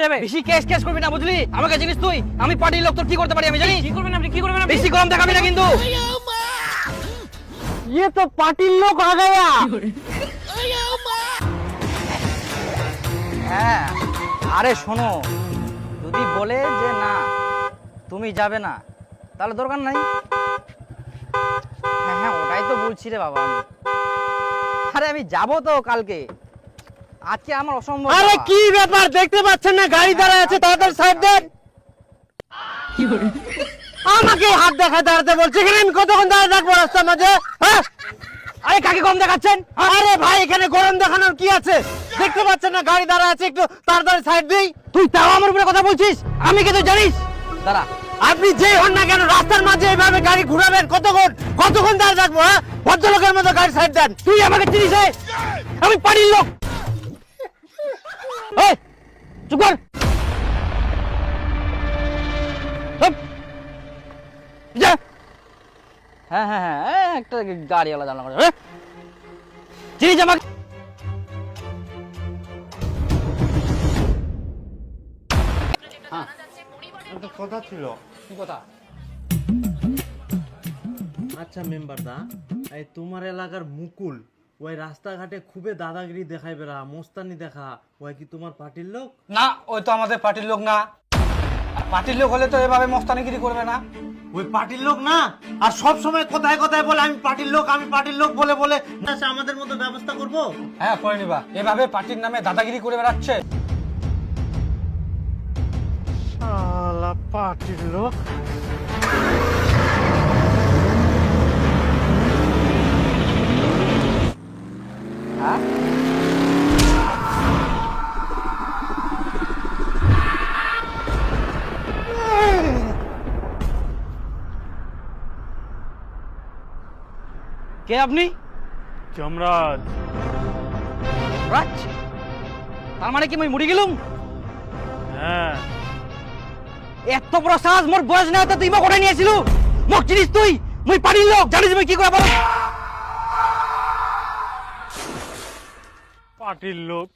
যাবে বেশি case case করবি না বুঝলি আমাকে জিনিস তুই আমি পার্টির লোক তোর কি করতে পারি আমি জানি কি করবেন আপনি কি করবেন আপনি বেশি গরম দেখাবি না কিন্তু ये तो पाटिल लोग आ गया হ্যাঁ আরে শোনো যদি বলে যে না তুমি যাবে না তাহলে দরকার নাই হ্যাঁ হ্যাঁ ওটাই তো বলছি রে বাবা আমি আরে আমি যাবো তো কালকে আজকে আমার অসম্ভব আরে কি ব্যাপার? দেখতে পাচ্ছেন না গাড়ি দাঁড়ায় আছে তাড়াতাড়ি সাইড দেন। আমাকে হাত দেখা দাঁড়াতে বলছে। এখানে আমি কতক্ষণ দাঁড়িয়ে থাকব রাস্তার মাঝে? হ্যাঁ? আরে কাকে কম দেখাচ্ছেন? আরে ভাই এখানে গরম দেখানোর কি আছে? দেখতে পাচ্ছেন না গাড়ি দাঁড়া আছে একটু তাড়াতাড়ি সাইড দিই। তুই তাও আমার উপরে কথা বলছিস? আমি কি তুই জানিস? দাঁড়া। আপনি যেই হন না কেন রাস্তার মাঝে এইভাবে গাড়ি ঘুরাবেন কতক্ষণ? কতক্ষণ দাঁড়িয়ে থাকব হ্যাঁ? ভদ্রলোকের মতো গাড়ি সাইড দেন। তুই আমাকে চিনিস রে? আমি পার্টির লোক। এই, চুপ কর। হ্যাঁ হ্যাঁ হ্যাঁ এই একটা গাড়িওয়ালা জানলা করে হ্যাঁ? চিনিস আমাকে কথা ছিল। কি কথা? আচ্ছা মেম্বার দা এই তোমার এলাকার মুকুল ওই রাস্তাঘাটে খুবই দাদাগিরি দেখাই বেড়া মোস্তানি দেখা। ওই কি তোমার পার্টির লোক? না ওই তো আমাদের পার্টির লোক না। পার্টির লোক হলে তো এভাবে মস্তানিগিরি করবে না। ওই পার্টির লোক না? আর সব সময় কোথায় কোথায় বলে আমি পার্টির লোক আমি পার্টির লোক বলে বলে। আমাদের মতো ব্যবস্থা করব? হ্যাঁ করে নিবা। এভাবে পার্টির নামে দাদাগিরি করে বেড়াচ্ছে। শালা পার্টির লোক। কে আপনি? যমরাজ। রাজ! তার মানে কি আমি মরে গেলুম? হ্যাঁ। এত বড় সাহস মোর বয়স না তুই মোক ওঠাই নিয়েছিল মোক চিনিস তুই? মুই পার্টির লোক জানিস মুই কি করে পারো পার্টির লোক।